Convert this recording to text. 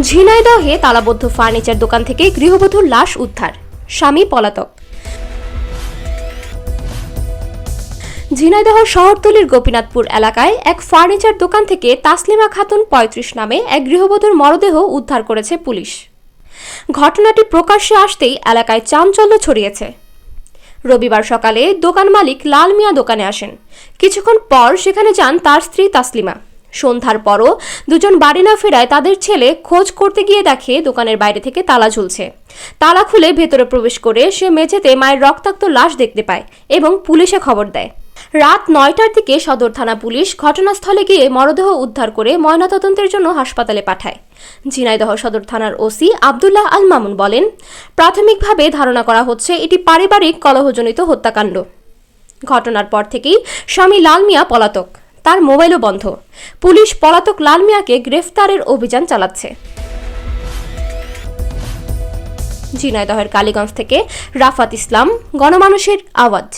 ঝিনাইদহে তালাবদ্ধ furniture দোকান থেকে গৃহবধূর লাশ উদ্ধার। স্বামী পলাতক। ঝিনাইদহ শহরতলির গোপীনাথপুর এলাকায় এক ফার্নিচার দোকান থেকে তাসলিমা খাতুন পঁয়ত্রিশ নামে এক গৃহবধূর মরদেহ উদ্ধার করেছে পুলিশ। ঘটনাটি প্রকাশ্যে আসতেই এলাকায় চাঞ্চল্য ছড়িয়েছে। রবিবার সকালে দোকান মালিক লাল মিয়া দোকানে আসেন। কিছুক্ষণ পর সেখানে যান তার স্ত্রী তাসলিমা। সন্ধ্যার পরও দুজন বাড়ি না ফেরায় তাদের ছেলে খোঁজ করতে গিয়ে দেখে দোকানের বাইরে থেকে তালা ঝুলছে। তালা খুলে ভেতরে প্রবেশ করে সে মেঝেতে মায়ের রক্তাক্ত লাশ দেখতে পায় এবং পুলিশে খবর দেয়। রাত নয়টার দিকে সদর থানা পুলিশ ঘটনাস্থলে গিয়ে মরদেহ উদ্ধার করে ময়নাতদন্তের জন্য হাসপাতালে পাঠায়। ঝিনাইদহ সদর থানার ওসি আবদুল্লাহ আল মামুন বলেন, প্রাথমিকভাবে ধারণা করা হচ্ছে এটি পারিবারিক কলহজনিত হত্যাকাণ্ড। ঘটনার পর থেকেই স্বামী লাল মিয়া পলাতক। তার মোবাইলও বন্ধ। পুলিশ পলাতক লাল মিয়াকে গ্রেফতারের অভিযান চালাচ্ছে। ঝিনাইদহের কালীগঞ্জ থেকে রাফাত ইসলাম, গণমানুষের আওয়াজ।